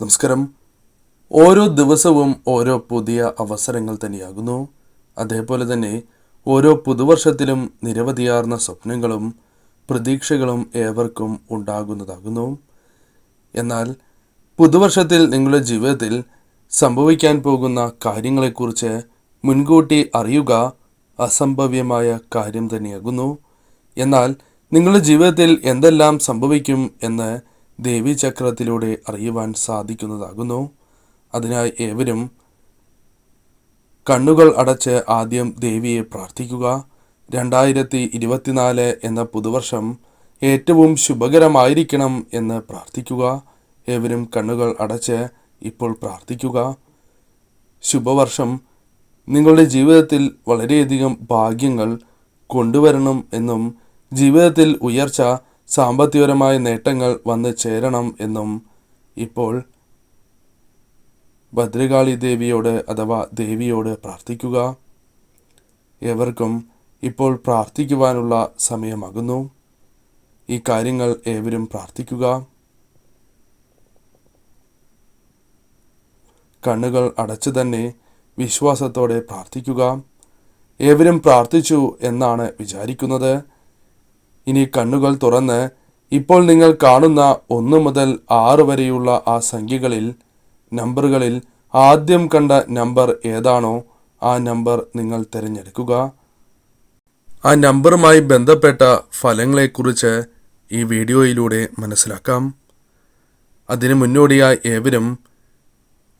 നമസ്കാരം. ഓരോ ദിവസവും ഓരോ പുതിയ അവസരങ്ങൾ തന്നെയാകുന്നു. അതേപോലെ തന്നെ ഓരോ പുതുവർഷത്തിലും നിരവധിയാർന്ന സ്വപ്നങ്ങളും പ്രതീക്ഷകളും ഏവർക്കും ഉണ്ടാകുന്നതാകുന്നു. എന്നാൽ പുതുവർഷത്തിൽ നിങ്ങളുടെ ജീവിതത്തിൽ സംഭവിക്കാൻ പോകുന്ന കാര്യങ്ങളെക്കുറിച്ച് മുൻകൂട്ടി അറിയുക അസംഭവ്യമായ കാര്യം തന്നെയാകുന്നു. എന്നാൽ നിങ്ങളുടെ ജീവിതത്തിൽ എന്തെല്ലാം സംഭവിക്കും എന്ന് ദേവീചക്രത്തിലൂടെ അറിയുവാൻ സാധിക്കുന്നതാകുന്നു. അതിനായി ഏവരും കണ്ണുകൾ അടച്ച് ആദ്യം ദേവിയെ പ്രാർത്ഥിക്കുക. രണ്ടായിരത്തി ഇരുപത്തിനാല് എന്ന പുതുവർഷം ഏറ്റവും ശുഭകരമായിരിക്കണം എന്ന് പ്രാർത്ഥിക്കുക. ഏവരും കണ്ണുകൾ അടച്ച് ഇപ്പോൾ പ്രാർത്ഥിക്കുക. ശുഭവർഷം. നിങ്ങളുടെ ജീവിതത്തിൽ വളരെയധികം ഭാഗ്യങ്ങൾ കൊണ്ടുവരണം എന്നും ജീവിതത്തിൽ ഉയർച്ച സാമ്പത്തികപരമായ നേട്ടങ്ങൾ വന്ന് ചേരണം എന്നും ഇപ്പോൾ ഭദ്രകാളി ദേവിയോട് അഥവാ ദേവിയോട് പ്രാർത്ഥിക്കുക. ഏവർക്കും ഇപ്പോൾ പ്രാർത്ഥിക്കുവാനുള്ള സമയമാകുന്നു. ഈ കാര്യങ്ങൾ ഏവരും പ്രാർത്ഥിക്കുക. കണ്ണുകൾ അടച്ചു തന്നെ വിശ്വാസത്തോടെ പ്രാർത്ഥിക്കുക. ഏവരും പ്രാർത്ഥിച്ചു എന്നാണ് വിചാരിക്കുന്നത്. ഇനി കണ്ണുകൾ തുറന്ന് ഇപ്പോൾ നിങ്ങൾ കാണുന്ന ഒന്ന് മുതൽ ആറ് വരെയുള്ള ആ സംഖ്യകളിൽ നമ്പറുകളിൽ ആദ്യം കണ്ട നമ്പർ ഏതാണോ ആ നമ്പർ നിങ്ങൾ തിരഞ്ഞെടുക്കുക. ആ നമ്പറുമായി ബന്ധപ്പെട്ട ഫലങ്ങളെക്കുറിച്ച് ഈ വീഡിയോയിലൂടെ മനസ്സിലാക്കാം. അതിനു മുന്നോടിയായി ഏവരും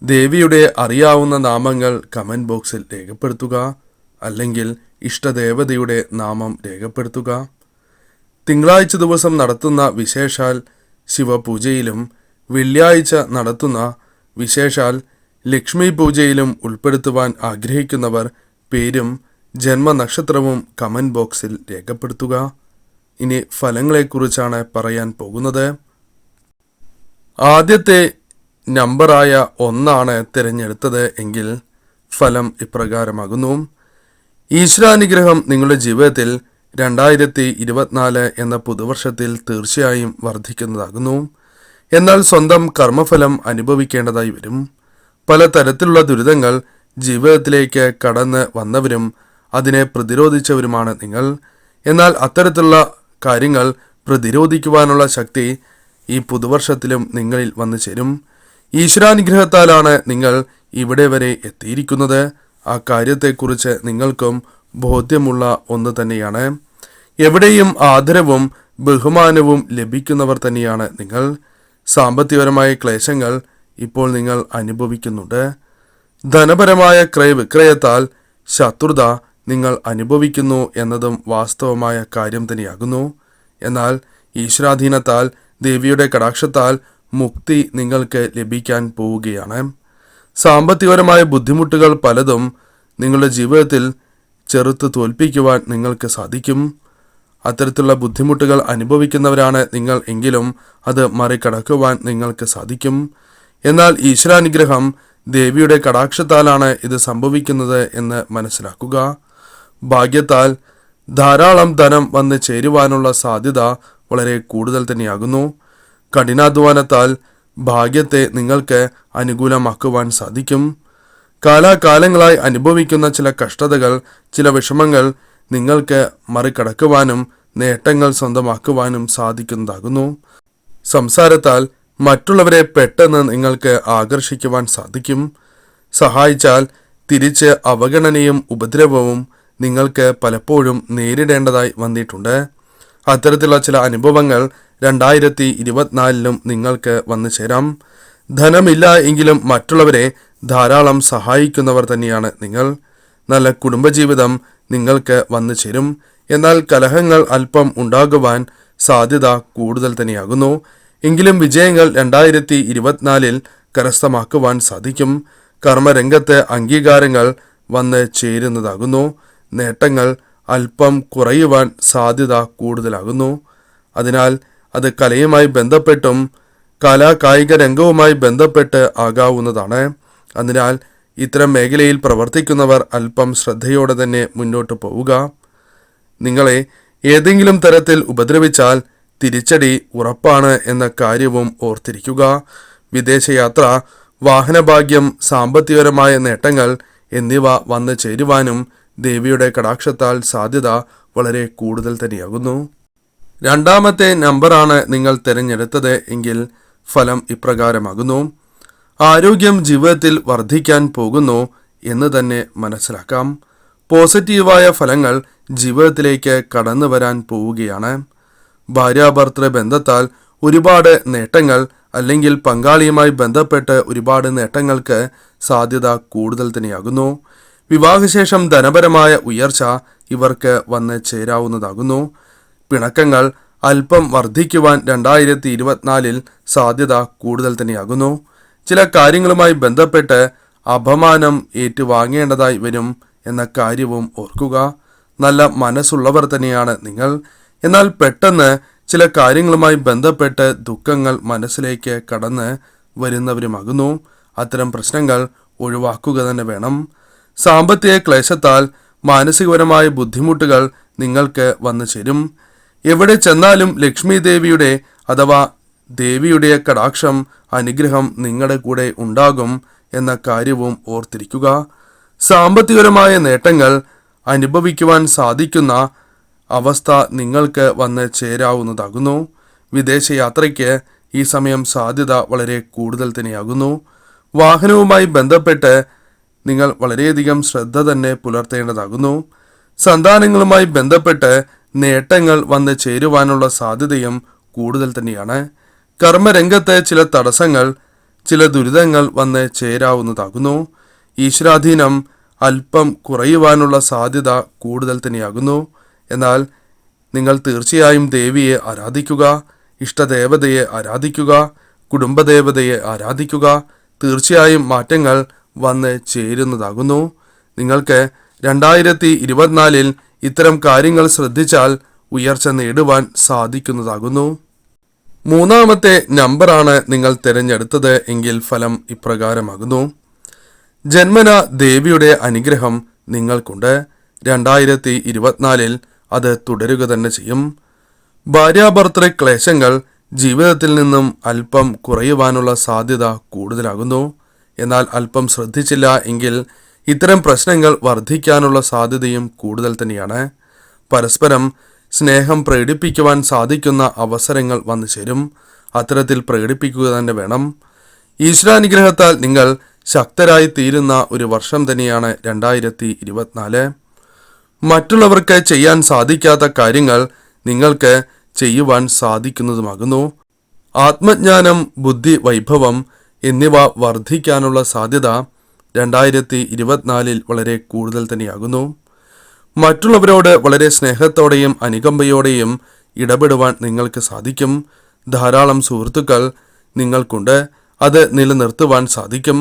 ദേവിയുടെ അറിയാവുന്ന നാമങ്ങൾ കമന്റ് ബോക്സിൽ രേഖപ്പെടുത്തുക അല്ലെങ്കിൽ ഇഷ്ടദേവതയുടെ നാമം രേഖപ്പെടുത്തുക. തിങ്കളാഴ്ച ദിവസം നടത്തുന്ന വിശേഷാൽ ശിവപൂജയിലും വെള്ളിയാഴ്ച നടത്തുന്ന വിശേഷാൽ ലക്ഷ്മി പൂജയിലും ഉൾപ്പെടുത്തുവാൻ ആഗ്രഹിക്കുന്നവർ പേരും ജന്മനക്ഷത്രവും കമന്റ് ബോക്സിൽ രേഖപ്പെടുത്തുക. ഇനി ഫലങ്ങളെക്കുറിച്ചാണ് പറയാൻ പോകുന്നത്. ആദ്യത്തെ നമ്പറായ ഒന്നാണ് തിരഞ്ഞെടുത്തത് എങ്കിൽ ഫലം ഇപ്രകാരമാകുന്നു. ഈശ്വരാനുഗ്രഹം നിങ്ങളുടെ ജീവിതത്തിൽ രണ്ടായിരത്തി ഇരുപത്തിനാല് എന്ന പുതുവർഷത്തിൽ തീർച്ചയായും വർദ്ധിക്കുന്നതാകുന്നു. എന്നാൽ സ്വന്തം കർമ്മഫലം അനുഭവിക്കേണ്ടതായി വരും. പല തരത്തിലുള്ള ദുരിതങ്ങൾ ജീവിതത്തിലേക്ക് കടന്ന് വന്നവരും അതിനെ പ്രതിരോധിച്ചവരുമാണ് നിങ്ങൾ. എന്നാൽ അത്തരത്തിലുള്ള കാര്യങ്ങൾ പ്രതിരോധിക്കുവാനുള്ള ശക്തി ഈ പുതുവർഷത്തിലും നിങ്ങളിൽ വന്നു ചേരും. ഈശ്വരാനുഗ്രഹത്താലാണ് നിങ്ങൾ ഇവിടെ വരെ എത്തിയിരിക്കുന്നത്. ആ കാര്യത്തെക്കുറിച്ച് നിങ്ങൾക്കും ബോധ്യമുള്ള ഒന്ന് തന്നെയാണ്. എവിടെയും ആദരവും ബഹുമാനവും ലഭിക്കുന്നവർ തന്നെയാണ് നിങ്ങൾ. സാമ്പത്തികപരമായ ക്ലേശങ്ങൾ ഇപ്പോൾ നിങ്ങൾ അനുഭവിക്കുന്നുണ്ട്. ധനപരമായ ക്രയവിക്രയത്താൽ ശത്രുത നിങ്ങൾ അനുഭവിക്കുന്നു എന്നതും വാസ്തവമായ കാര്യം തന്നെയാകുന്നു. എന്നാൽ ഈശ്വരാധീനത്താൽ ദേവിയുടെ കടാക്ഷത്താൽ മുക്തി നിങ്ങൾക്ക് ലഭിക്കാൻ പോവുകയാണ്. സാമ്പത്തികപരമായ ബുദ്ധിമുട്ടുകൾ പലതും നിങ്ങളുടെ ജീവിതത്തിൽ ചെറുത്ത് തോൽപ്പിക്കുവാൻ നിങ്ങൾക്ക് സാധിക്കും. അത്തരത്തിലുള്ള ബുദ്ധിമുട്ടുകൾ അനുഭവിക്കുന്നവരാണ് നിങ്ങൾ എങ്കിലും അത് മറികടക്കുവാൻ നിങ്ങൾക്ക് സാധിക്കും. എന്നാൽ ഈശ്വരാനുഗ്രഹം ദേവിയുടെ കടാക്ഷത്താലാണ് ഇത് സംഭവിക്കുന്നത് എന്ന് മനസ്സിലാക്കുക. ഭാഗ്യത്താൽ ധാരാളം ധനം വന്ന് ചേരുവാനുള്ള സാധ്യത വളരെ കൂടുതൽ തന്നെയാകുന്നു. കഠിനാധ്വാനത്താൽ ഭാഗ്യത്തെ നിങ്ങൾക്ക് അനുകൂലമാക്കുവാൻ സാധിക്കും. കാലാകാലങ്ങളായി അനുഭവിക്കുന്ന ചില കഷ്ടതകൾ ചില വിഷമങ്ങൾ നിങ്ങൾക്ക് മറികടക്കുവാനും നേട്ടങ്ങൾ സ്വന്തമാക്കുവാനും സാധിക്കുന്നതാകുന്നു. സംസാരത്താൽ മറ്റുള്ളവരെ പെട്ടെന്ന് നിങ്ങൾക്ക് ആകർഷിക്കുവാൻ സാധിക്കും. സഹായിച്ചാൽ തിരിച്ച് അവഗണനയും ഉപദ്രവവും നിങ്ങൾക്ക് പലപ്പോഴും നേരിടേണ്ടതായി വന്നിട്ടുണ്ട്. അത്തരത്തിലുള്ള ചില അനുഭവങ്ങൾ രണ്ടായിരത്തി ഇരുപത്തിനാലിലും നിങ്ങൾക്ക് വന്നു ചേരാം ധനമില്ല എങ്കിലും മറ്റുള്ളവരെ ധാരാളം സഹായിക്കുന്നവർ തന്നെയാണ് നിങ്ങൾ. നല്ല കുടുംബജീവിതം നിങ്ങൾക്ക് വന്നു ചേരും. എന്നാൽ കലഹങ്ങൾ അല്പം ഉണ്ടാകുവാൻ സാധ്യത കൂടുതൽ തന്നെയാകുന്നു. എങ്കിലും വിജയങ്ങൾ രണ്ടായിരത്തി ഇരുപത്തിനാലിൽ കരസ്ഥമാക്കുവാൻ സാധിക്കും. കർമ്മരംഗത്ത് അംഗീകാരങ്ങൾ വന്ന് ചേരുന്നതാകുന്നു. നേട്ടങ്ങൾ അല്പം കുറയുവാൻ സാധ്യത കൂടുതലാകുന്നു. അതിനാൽ അത് കലയുമായി ബന്ധപ്പെട്ടും കലാ കായിക രംഗവുമായി ബന്ധപ്പെട്ട് ആകാവുന്നതാണ്. അതിനാൽ ഇത്തരം മേഖലയിൽ പ്രവർത്തിക്കുന്നവർ അല്പം ശ്രദ്ധയോടെ തന്നെ മുന്നോട്ട് പോവുക. നിങ്ങളെ ഏതെങ്കിലും തരത്തിൽ ഉപദ്രവിച്ചാൽ തിരിച്ചടി ഉറപ്പാണ് എന്ന കാര്യവും ഓർത്തിരിക്കുക. വിദേശയാത്ര വാഹനഭാഗ്യം സാമ്പത്തികപരമായ നേട്ടങ്ങൾ എന്നിവ വന്നു ചേരുവാനും ദേവിയുടെ കടാക്ഷത്താൽ സാധ്യത വളരെ കൂടുതൽ തന്നെയാകുന്നു. രണ്ടാമത്തെ നമ്പറാണ് നിങ്ങൾ തിരഞ്ഞെടുത്തത് എങ്കിൽ ഫലം ഇപ്രകാരമാകുന്നു. ആരോഗ്യം ജീവിതത്തിൽ വർദ്ധിക്കാൻ പോകുന്നു എന്ന് തന്നെ മനസ്സിലാക്കാം. പോസിറ്റീവായ ഫലങ്ങൾ ജീവിതത്തിലേക്ക് കടന്നു വരാൻ പോവുകയാണ്. ഭാര്യാഭർത്തൃ ബന്ധത്താൽ ഒരുപാട് നേട്ടങ്ങൾ അല്ലെങ്കിൽ പങ്കാളിയുമായി ബന്ധപ്പെട്ട് ഒരുപാട് നേട്ടങ്ങൾക്ക് സാധ്യത കൂടുതൽ തന്നെയാകുന്നു. വിവാഹശേഷം ധനപരമായ ഉയർച്ച ഇവർക്ക് വന്ന് ചേരാവുന്നതാകുന്നു. പിണക്കങ്ങൾ അല്പം വർദ്ധിക്കുവാൻ രണ്ടായിരത്തി ഇരുപത്തിനാലിൽ സാധ്യത കൂടുതൽ തന്നെയാകുന്നു. ചില കാര്യങ്ങളുമായി ബന്ധപ്പെട്ട് അപമാനം ഏറ്റുവാങ്ങേണ്ടതായി വരും എന്ന കാര്യവും ഓർക്കുക. നല്ല മനസ്സുള്ളവർ തന്നെയാണ് നിങ്ങൾ. എന്നാൽ പെട്ടെന്ന് ചില കാര്യങ്ങളുമായി ബന്ധപ്പെട്ട് ദുഃഖങ്ങൾ മനസ്സിലേക്ക് കടന്ന് വരുന്നവരുമാകുന്നു. അത്തരം പ്രശ്നങ്ങൾ ഒഴിവാക്കുക തന്നെ വേണം. സാമ്പത്തിക ക്ലേശത്താൽ മാനസികപരമായ ബുദ്ധിമുട്ടുകൾ നിങ്ങൾക്ക് വന്നു ചേരും. എവിടെ ചെന്നാലും ലക്ഷ്മി ദേവിയുടെ അഥവാ ദേവിയുടെ കടാക്ഷം അനുഗ്രഹം നിങ്ങളുടെ കൂടെ ഉണ്ടാകും എന്ന കാര്യവും ഓർത്തിരിക്കുക. സാമ്പത്തികപരമായ നേട്ടങ്ങൾ അനുഭവിക്കുവാൻ സാധിക്കുന്ന അവസ്ഥ നിങ്ങൾക്ക് വന്ന് ചേരാവുന്നതാകുന്നു. വിദേശയാത്രയ്ക്ക് ഈ സമയം സാധ്യത വളരെ കൂടുതൽ തന്നെയാകുന്നു. വാഹനവുമായി ബന്ധപ്പെട്ട് നിങ്ങൾ വളരെയധികം ശ്രദ്ധ തന്നെ പുലർത്തേണ്ടതാകുന്നു. സന്താനങ്ങളുമായി ബന്ധപ്പെട്ട് നേട്ടങ്ങൾ വന്ന് ചേരുവാനുള്ള സാധ്യതയും കൂടുതൽ തന്നെയാണ്. കർമ്മരംഗത്തെ ചില തടസ്സങ്ങൾ ചില ദുരിതങ്ങൾ വന്ന് ചേരാവുന്നതാകുന്നു. ഈശ്വരാധീനം അല്പം കുറയുവാനുള്ള സാധ്യത കൂടുതൽ തന്നെയാകുന്നു. എന്നാൽ നിങ്ങൾ തീർച്ചയായും ദേവിയെ ആരാധിക്കുക ഇഷ്ടദേവതയെ ആരാധിക്കുക കുടുംബദേവതയെ ആരാധിക്കുക. തീർച്ചയായും മാറ്റങ്ങൾ വന്ന് ചേരുന്നതാകുന്നു. നിങ്ങൾക്ക് രണ്ടായിരത്തി ഇരുപത്തിനാലിൽ ഇത്തരം കാര്യങ്ങൾ ശ്രദ്ധിച്ചാൽ ഉയർച്ച നേടുവാൻ സാധിക്കുന്നതാകുന്നു. മൂന്നാമത്തെ നമ്പറാണ് നിങ്ങൾ തിരഞ്ഞെടുത്തത് എങ്കിൽ ഫലം ഇപ്രകാരമാകുന്നു. ജന്മന ദേവിയുടെ അനുഗ്രഹം നിങ്ങൾക്കുണ്ട്. രണ്ടായിരത്തി ഇരുപത്തിനാലിൽ അത് തുടരുക തന്നെ ചെയ്യും. ഭാര്യാഭർത്തൃ ക്ലേശങ്ങൾ ജീവിതത്തിൽ നിന്നും അല്പം കുറയുവാനുള്ള സാധ്യത കൂടുതലാകുന്നു. എന്നാൽ അല്പം ശ്രദ്ധിച്ചില്ല എങ്കിൽ ഇത്തരം പ്രശ്നങ്ങൾ വർദ്ധിക്കാനുള്ള സാധ്യതയും കൂടുതൽ തന്നെയാണ്. പരസ്പരം സ്നേഹം പ്രകടിപ്പിക്കുവാൻ സാധിക്കുന്ന അവസരങ്ങൾ വന്നു ചേരും. അത്തരത്തിൽ പ്രകടിപ്പിക്കുക തന്നെ വേണം. ഈശ്വരാനുഗ്രഹത്താൽ നിങ്ങൾ ശക്തരായി തീരുന്ന ഒരു വർഷം തന്നെയാണ് രണ്ടായിരത്തി ഇരുപത്തിനാല് മറ്റുള്ളവർക്ക് ചെയ്യാൻ സാധിക്കാത്ത കാര്യങ്ങൾ നിങ്ങൾക്ക് ചെയ്യുവാൻ സാധിക്കുന്നതുമാകുന്നു. ആത്മജ്ഞാനം ബുദ്ധി വൈഭവം എന്നിവ വർദ്ധിക്കാനുള്ള സാധ്യത രണ്ടായിരത്തി ഇരുപത്തിനാലിൽ വളരെ കൂടുതൽ തന്നെയാകുന്നു. മറ്റുള്ളവരോട് വളരെ സ്നേഹത്തോടെയും അനുകമ്പയോടെയും ഇടപെടുവാൻ നിങ്ങൾക്ക് സാധിക്കും. ധാരാളം സുഹൃത്തുക്കൾ നിങ്ങൾക്കുണ്ട്. അത് നിലനിർത്തുവാൻ സാധിക്കും.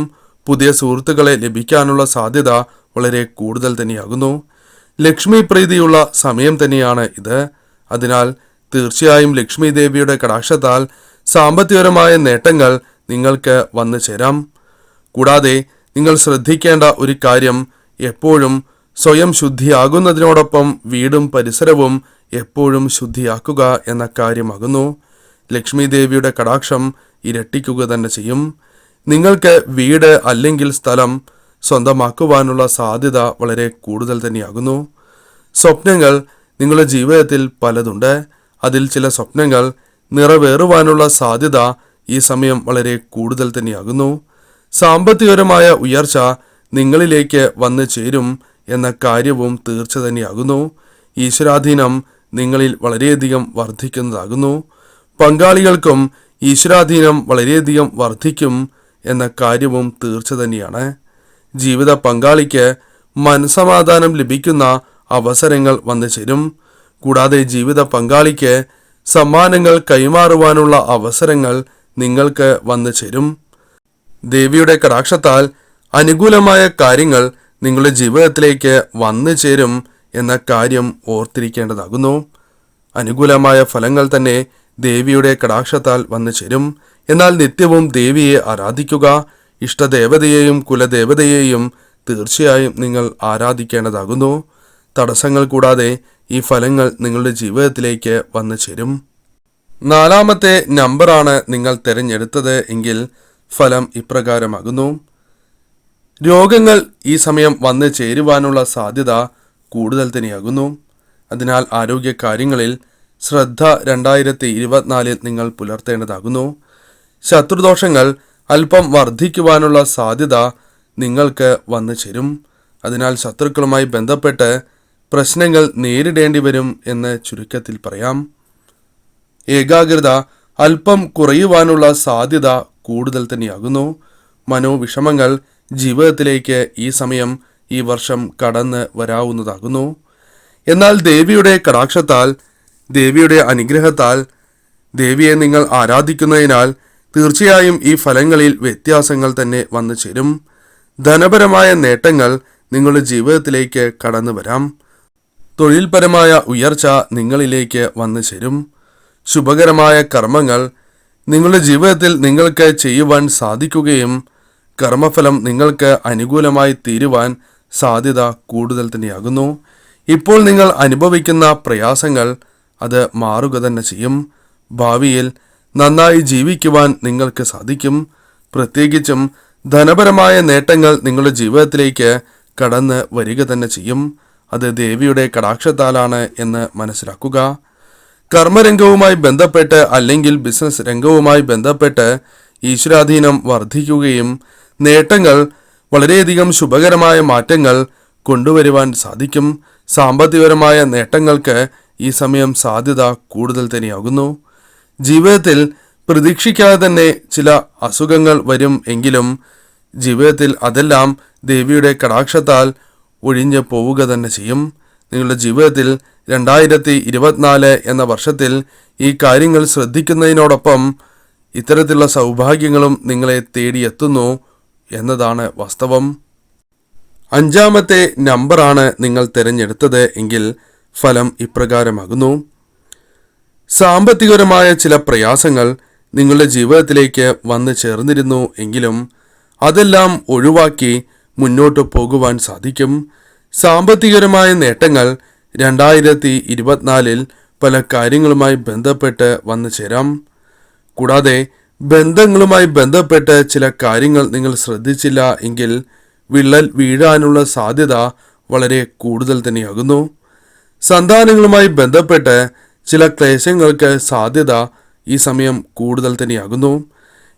പുതിയ സുഹൃത്തുക്കളെ ലഭിക്കാനുള്ള സാധ്യത വളരെ കൂടുതൽ തന്നെയാകുന്നു. ലക്ഷ്മി പ്രീതിയുള്ള സമയം തന്നെയാണ് ഇത്. അതിനാൽ തീർച്ചയായും ലക്ഷ്മി ദേവിയുടെ കടാക്ഷത്താൽ സാമ്പത്തികപരമായ നേട്ടങ്ങൾ നിങ്ങൾക്ക് വന്നു ചേരാം കൂടാതെ നിങ്ങൾ ശ്രദ്ധിക്കേണ്ട ഒരു കാര്യം എപ്പോഴും സ്വയം ശുദ്ധിയാകുന്നതിനോടൊപ്പം വീടും പരിസരവും എപ്പോഴും ശുദ്ധിയാക്കുക എന്ന കാര്യമാകുന്നു. ലക്ഷ്മി ദേവിയുടെ കടാക്ഷം ഇരട്ടിക്കുക തന്നെ ചെയ്യും. നിങ്ങൾക്ക് വീട് അല്ലെങ്കിൽ സ്ഥലം സ്വന്തമാക്കുവാനുള്ള സാധ്യത വളരെ കൂടുതൽ തന്നെയാകുന്നു. സ്വപ്നങ്ങൾ നിങ്ങളുടെ ജീവിതത്തിൽ പലതുണ്ട്. അതിൽ ചില സ്വപ്നങ്ങൾ നിറവേറുവാനുള്ള സാധ്യത ഈ സമയം വളരെ കൂടുതൽ തന്നെയാകുന്നു. സാമ്പത്തികപരമായ ഉയർച്ച നിങ്ങളിലേക്ക് വന്നു ചേരും എന്ന കാര്യവും തീർച്ച തന്നെയാകുന്നു ഈശ്വരാധീനം നിങ്ങളിൽ വളരെയധികം വർദ്ധിക്കുന്നതാകുന്നു പങ്കാളികൾക്കും ഈശ്വരാധീനം വളരെയധികം വർദ്ധിക്കും എന്ന കാര്യവും തീർച്ച തന്നെയാണ് ജീവിത പങ്കാളിക്ക് മനസമാധാനം ലഭിക്കുന്ന അവസരങ്ങൾ വന്നു ചേരും. കൂടാതെ ജീവിത പങ്കാളിക്ക് സമ്മാനങ്ങൾ കൈമാറുവാനുള്ള അവസരങ്ങൾ നിങ്ങൾക്ക് വന്നു ചേരും. ദേവിയുടെ കടാക്ഷത്താൽ അനുകൂലമായ കാര്യങ്ങൾ നിങ്ങളുടെ ജീവിതത്തിലേക്ക് വന്നു ചേരും എന്ന കാര്യം ഓർത്തിരിക്കേണ്ടതാകുന്നു. അനുകൂലമായ ഫലങ്ങൾ തന്നെ ദേവിയുടെ കടാക്ഷത്താൽ വന്നു ചേരും. എന്നാൽ നിത്യവും ദേവിയെ ആരാധിക്കുക ഇഷ്ടദേവതയെയും കുലദേവതയെയും തീർച്ചയായും നിങ്ങൾ ആരാധിക്കേണ്ടതാകുന്നു. തടസ്സങ്ങൾ കൂടാതെ ഈ ഫലങ്ങൾ നിങ്ങളുടെ ജീവിതത്തിലേക്ക് വന്നു ചേരും. നാലാമത്തെ നമ്പറാണ് നിങ്ങൾ തിരഞ്ഞെടുത്തത് എങ്കിൽ ഫലം ഇപ്രകാരമാകുന്നു. രോഗങ്ങൾ ഈ സമയം വന്ന് ചേരുവാനുള്ള സാധ്യത കൂടുതൽ തന്നെയാകുന്നു. അതിനാൽ ആരോഗ്യ കാര്യങ്ങളിൽ ശ്രദ്ധ രണ്ടായിരത്തി ഇരുപത്തിനാലിൽ നിങ്ങൾ പുലർത്തേണ്ടതാകുന്നു. ശത്രുദോഷങ്ങൾ അല്പം വർദ്ധിക്കുവാനുള്ള സാധ്യത നിങ്ങൾക്ക് വന്നു ചേരും. അതിനാൽ ശത്രുക്കളുമായി ബന്ധപ്പെട്ട് പ്രശ്നങ്ങൾ നേരിടേണ്ടി വരും എന്ന് ചുരുക്കത്തിൽ പറയാം. ഏകാഗ്രത അല്പം കുറയുവാനുള്ള സാധ്യത കൂടുതൽ തന്നെയാകുന്നു. മനോവിഷമങ്ങൾ ജീവിതത്തിലേക്ക് ഈ സമയം ഈ വർഷം കടന്ന് വരാവുന്നതാകുന്നു. എന്നാൽ ദേവിയുടെ കടാക്ഷത്താൽ ദേവിയുടെ അനുഗ്രഹത്താൽ ദേവിയെ നിങ്ങൾ ആരാധിക്കുന്നതിനാൽ തീർച്ചയായും ഈ ഫലങ്ങളിൽ വ്യത്യാസങ്ങൾ തന്നെ വന്നു ചേരും. ധനപരമായ നേട്ടങ്ങൾ നിങ്ങളുടെ ജീവിതത്തിലേക്ക് കടന്നു വരാം. തൊഴിൽപരമായ ഉയർച്ച നിങ്ങളിലേക്ക് വന്നു ചേരും. ശുഭകരമായ കർമ്മങ്ങൾ നിങ്ങളുടെ ജീവിതത്തിൽ നിങ്ങൾക്ക് ചെയ്യുവാൻ സാധിക്കുകയും കർമ്മഫലം നിങ്ങൾക്ക് അനുകൂലമായി തീരുവാൻ സാധ്യത കൂടുതൽ തന്നെയാകുന്നു. ഇപ്പോൾ നിങ്ങൾ അനുഭവിക്കുന്ന പ്രയാസങ്ങൾ അത് മാറുക തന്നെ ചെയ്യും. ഭാവിയിൽ നന്നായി ജീവിക്കുവാൻ നിങ്ങൾക്ക് സാധിക്കും. പ്രത്യേകിച്ചും ധനപരമായ നേട്ടങ്ങൾ നിങ്ങളുടെ ജീവിതത്തിലേക്ക് കടന്ന് വരിക തന്നെ ചെയ്യും. അത് ദേവിയുടെ കടാക്ഷത്താലാണ് എന്ന് മനസ്സിലാക്കുക. കർമ്മരംഗവുമായി ബന്ധപ്പെട്ട് അല്ലെങ്കിൽ ബിസിനസ് രംഗവുമായി ബന്ധപ്പെട്ട് ഈശ്വരാധീനം വർദ്ധിക്കുകയും നേട്ടങ്ങൾ വളരെയധികം ശുഭകരമായ മാറ്റങ്ങൾ കൊണ്ടുവരുവാൻ സാധിക്കും. സാമ്പത്തികപരമായ നേട്ടങ്ങൾക്ക് ഈ സമയം സാധ്യത കൂടുതൽ തന്നെയാകുന്നു. ജീവിതത്തിൽ പ്രതീക്ഷിക്കാതെ തന്നെ ചില അസുഖങ്ങൾ വരും എങ്കിലും ജീവിതത്തിൽ അതെല്ലാം ദേവിയുടെ കടാക്ഷത്താൽ ഒഴിഞ്ഞു പോവുക തന്നെ ചെയ്യും. നിങ്ങളുടെ ജീവിതത്തിൽ രണ്ടായിരത്തി ഇരുപത്തിനാല് എന്ന വർഷത്തിൽ ഈ കാര്യങ്ങൾ ശ്രദ്ധിക്കുന്നതിനോടൊപ്പം ഇത്തരത്തിലുള്ള സൗഭാഗ്യങ്ങളും നിങ്ങളെ തേടിയെത്തുന്നു. എന്നതാണ് വാസ്തവം. അഞ്ചാമത്തെ നമ്പറാണ് നിങ്ങൾ തിരഞ്ഞെടുത്തത് എങ്കിൽ ഫലം ഇപ്രകാരമാകുന്നു. സാമ്പത്തികപരമായ ചില പ്രയാസങ്ങൾ നിങ്ങളുടെ ജീവിതത്തിലേക്ക് വന്നു ചേർന്നിരുന്നു എങ്കിലും അതെല്ലാം ഒഴിവാക്കി മുന്നോട്ട് പോകുവാൻ സാധിക്കും. സാമ്പത്തികപരമായ നേട്ടങ്ങൾ രണ്ടായിരത്തി ഇരുപത്തിനാലിൽ പല കാര്യങ്ങളുമായി ബന്ധപ്പെട്ട് വന്നു ചേരാം. കൂടാതെ ബന്ധങ്ങളുമായി ബന്ധപ്പെട്ട് ചില കാര്യങ്ങൾ നിങ്ങൾ ശ്രദ്ധിച്ചില്ല എങ്കിൽ വിള്ളൽ വീഴാനുള്ള സാധ്യത വളരെ കൂടുതൽ തന്നെയാകുന്നു. സന്താനങ്ങളുമായി ബന്ധപ്പെട്ട് ചില ക്ലേശങ്ങൾക്ക് സാധ്യത ഈ സമയം കൂടുതൽ തന്നെയാകുന്നു.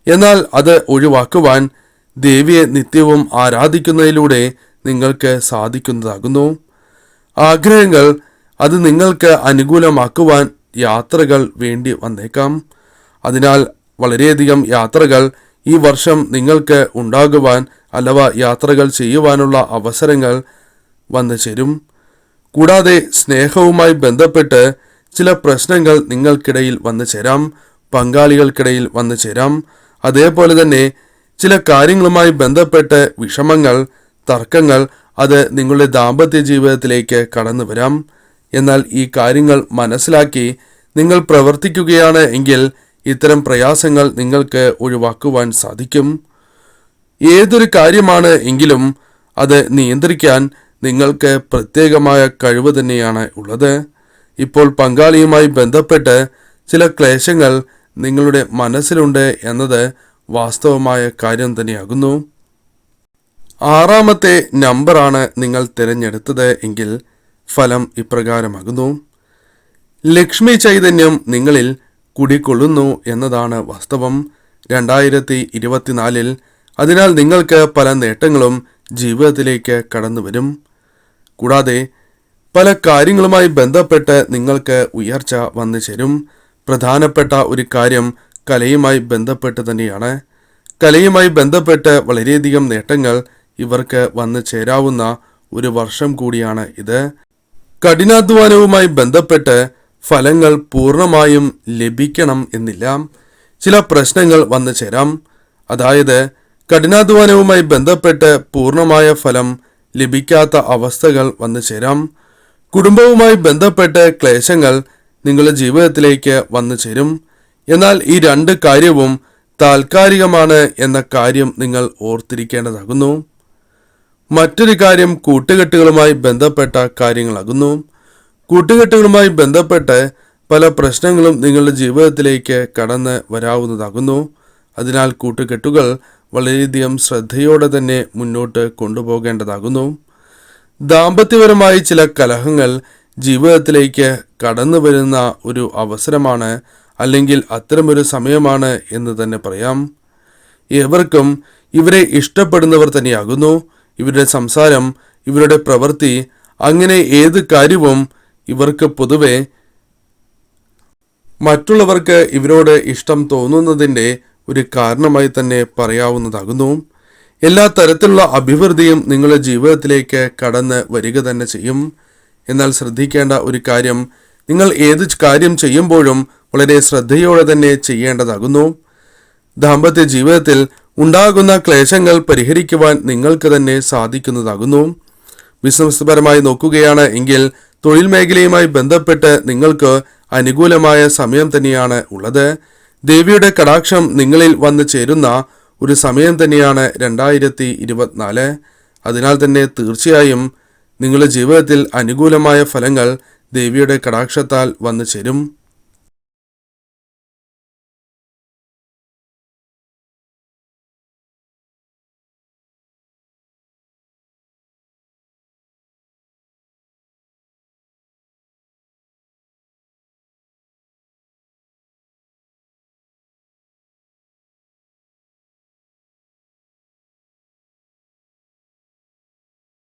എന്നാൽ അത് ഒഴിവാക്കുവാൻ ദേവിയെ നിത്യവും ആരാധിക്കുന്നതിലൂടെ നിങ്ങൾക്ക് സാധിക്കുന്നതാകുന്നു. ആഗ്രഹങ്ങൾ അത് നിങ്ങൾക്ക് അനുകൂലമാക്കുവാൻ യാത്രകൾ വേണ്ടി വന്നേക്കാം. അതിനാൽ വളരെയധികം യാത്രകൾ ഈ വർഷം നിങ്ങൾക്ക് ഉണ്ടാകുവാൻ അഥവാ യാത്രകൾ ചെയ്യുവാനുള്ള അവസരങ്ങൾ വന്നു ചേരും. കൂടാതെ സ്നേഹവുമായി ബന്ധപ്പെട്ട് ചില പ്രശ്നങ്ങൾ നിങ്ങൾക്കിടയിൽ വന്നു ചേരാം പങ്കാളികൾക്കിടയിൽ വന്നു ചേരാം. അതേപോലെ തന്നെ ചില കാര്യങ്ങളുമായി ബന്ധപ്പെട്ട് വിഷമങ്ങൾ തർക്കങ്ങൾ അത് നിങ്ങളുടെ ദാമ്പത്യ ജീവിതത്തിലേക്ക് കടന്നു വരാം. എന്നാൽ ഈ കാര്യങ്ങൾ മനസ്സിലാക്കി നിങ്ങൾ പ്രവർത്തിക്കുകയാണ് എങ്കിൽ ഇത്തരം പ്രയാസങ്ങൾ നിങ്ങൾക്ക് ഒഴിവാക്കുവാൻ സാധിക്കും. ഏതൊരു കാര്യമാണ് എങ്കിലും അത് നിയന്ത്രിക്കാൻ നിങ്ങൾക്ക് പ്രത്യേകമായ കഴിവ് തന്നെയാണ് ഉള്ളത്. ഇപ്പോൾ പങ്കാളിയുമായി ബന്ധപ്പെട്ട് ചില ക്ലേശങ്ങൾ നിങ്ങളുടെ മനസ്സിലുണ്ട് എന്നത് വാസ്തവമായ കാര്യം തന്നെയാകുന്നു. ആറാമത്തെ നമ്പറാണ് നിങ്ങൾ തിരഞ്ഞെടുത്തത് എങ്കിൽ ഫലം ഇപ്രകാരമാകുന്നു. ലക്ഷ്മി ചൈതന്യം നിങ്ങളിൽ കുടികൊള്ളുന്നു എന്നതാണ് വാസ്തവം. രണ്ടായിരത്തി ഇരുപത്തിനാലിൽ അതിനാൽ നിങ്ങൾക്ക് പല നേട്ടങ്ങളും ജീവിതത്തിലേക്ക് കടന്നു വരും കൂടാതെ പല കാര്യങ്ങളുമായി ബന്ധപ്പെട്ട് നിങ്ങൾക്ക് ഉയർച്ച വന്നു ചേരും. പ്രധാനപ്പെട്ട ഒരു കാര്യം കലയുമായി ബന്ധപ്പെട്ട് തന്നെയാണ്. കലയുമായി ബന്ധപ്പെട്ട് വളരെയധികം നേട്ടങ്ങൾ ഇവർക്ക് വന്നു ചേരാവുന്ന ഒരു വർഷം കൂടിയാണ് ഇത്. കഠിനാധ്വാനവുമായി ബന്ധപ്പെട്ട് ഫലങ്ങൾ പൂർണമായും ലഭിക്കണം എന്നില്ല. ചില പ്രശ്നങ്ങൾ വന്നു ചേരാം. അതായത് കഠിനാധ്വാനവുമായി ബന്ധപ്പെട്ട് പൂർണമായ ഫലം ലഭിക്കാത്ത അവസ്ഥകൾ വന്നു ചേരാം. കുടുംബവുമായി ബന്ധപ്പെട്ട് ക്ലേശങ്ങൾ നിങ്ങളുടെ ജീവിതത്തിലേക്ക് വന്നു ചേരും. എന്നാൽ ഈ രണ്ട് കാര്യവും താൽക്കാലികമാണ് എന്ന കാര്യം നിങ്ങൾ ഓർത്തിരിക്കേണ്ടതാകുന്നു. മറ്റൊരു കാര്യം കൂട്ടുകെട്ടുകളുമായി ബന്ധപ്പെട്ട കാര്യങ്ങളാകുന്നു. കൂട്ടുകെട്ടുകളുമായി ബന്ധപ്പെട്ട് പല പ്രശ്നങ്ങളും നിങ്ങളുടെ ജീവിതത്തിലേക്ക് കടന്ന് വരാവുന്നതാകുന്നു. അതിനാൽ കൂട്ടുകെട്ടുകൾ വളരെയധികം ശ്രദ്ധയോടെ തന്നെ മുന്നോട്ട് കൊണ്ടുപോകേണ്ടതാകുന്നു. ദാമ്പത്യപരമായി ചില കലഹങ്ങൾ ജീവിതത്തിലേക്ക് കടന്നു വരുന്ന ഒരു അവസരമാണ് അല്ലെങ്കിൽ അത്തരമൊരു സമയമാണ് എന്ന് തന്നെ പറയാം. ഏവർക്കും ഇവരെ ഇഷ്ടപ്പെടുന്നവർ തന്നെയാകുന്നു. ഇവരുടെ സംസാരം ഇവരുടെ പ്രവൃത്തി അങ്ങനെ ഏത് കാര്യവും ഇവർക്ക് പൊതുവെ മറ്റുള്ളവർക്ക് ഇവരോട് ഇഷ്ടം തോന്നുന്നതിന്റെ ഒരു കാരണമായി തന്നെ പറയാവുന്നതാകുന്നു. എല്ലാ തരത്തിലുള്ള അഭിവൃദ്ധിയും നിങ്ങളുടെ ജീവിതത്തിലേക്ക് കടന്ന് വരിക തന്നെ ചെയ്യും. എന്നാൽ ശ്രദ്ധിക്കേണ്ട ഒരു കാര്യം നിങ്ങൾ ഏത് കാര്യം ചെയ്യുമ്പോഴും വളരെ ശ്രദ്ധയോടെ തന്നെ ചെയ്യേണ്ടതാകുന്നു. ദാമ്പത്യ ജീവിതത്തിൽ ഉണ്ടാകുന്ന ക്ലേശങ്ങൾ പരിഹരിക്കുവാൻ നിങ്ങൾക്ക് തന്നെ സാധിക്കുന്നതാകുന്നു. ബിസിനസ് പരമായി നോക്കുകയാണ് എങ്കിൽ തൊഴിൽ മേഖലയുമായി ബന്ധപ്പെട്ട് നിങ്ങൾക്ക് അനുകൂലമായ സമയം തന്നെയാണ് ഉള്ളത്. ദേവിയുടെ കടാക്ഷം നിങ്ങളിൽ വന്നു ചേരുന്ന ഒരു സമയം തന്നെയാണ് രണ്ടായിരത്തി ഇരുപത്തിനാല് അതിനാൽ തന്നെ തീർച്ചയായും നിങ്ങളുടെ ജീവിതത്തിൽ അനുകൂലമായ ഫലങ്ങൾ ദേവിയുടെ കടാക്ഷത്താൽ വന്നു ചേരും.